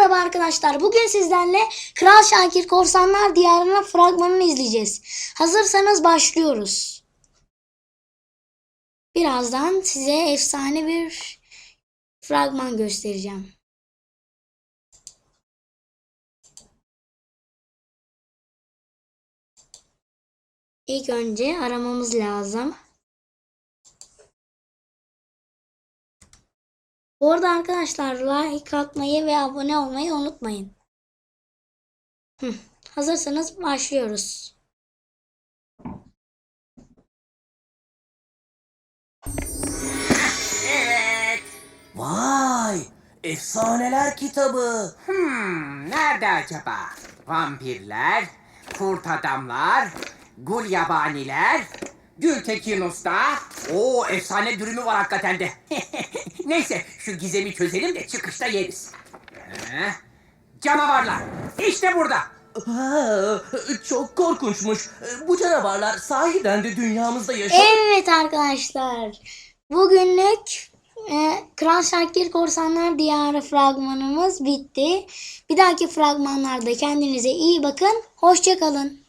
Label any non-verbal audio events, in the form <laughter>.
Merhaba arkadaşlar. Bugün sizlerle Kral Şakir Korsanlar Diyarı'nın fragmanını izleyeceğiz. Hazırsanız başlıyoruz. Birazdan size efsane bir fragman göstereceğim. İlk önce aramamız lazım. Bu arada arkadaşlar like atmayı ve abone olmayı unutmayın. Hı, hazırsanız başlıyoruz. Evet. Vay! Efsaneler kitabı. Hmm, nerede acaba? Vampirler, kurt adamlar, gul yabaniler, Gültekin Usta. Oo efsane dürümü var hakikaten de. <laughs> Neyse şu gizemi çözelim de çıkışta yeriz. Heh. Canavarlar. İşte burada. Ha, çok korkunçmuş. Bu canavarlar sahiden de dünyamızda yaşıyor. Evet arkadaşlar. Bugünlük e, Kral Şakir Korsanlar Diyarı fragmanımız bitti. Bir dahaki fragmanlarda kendinize iyi bakın. Hoşçakalın.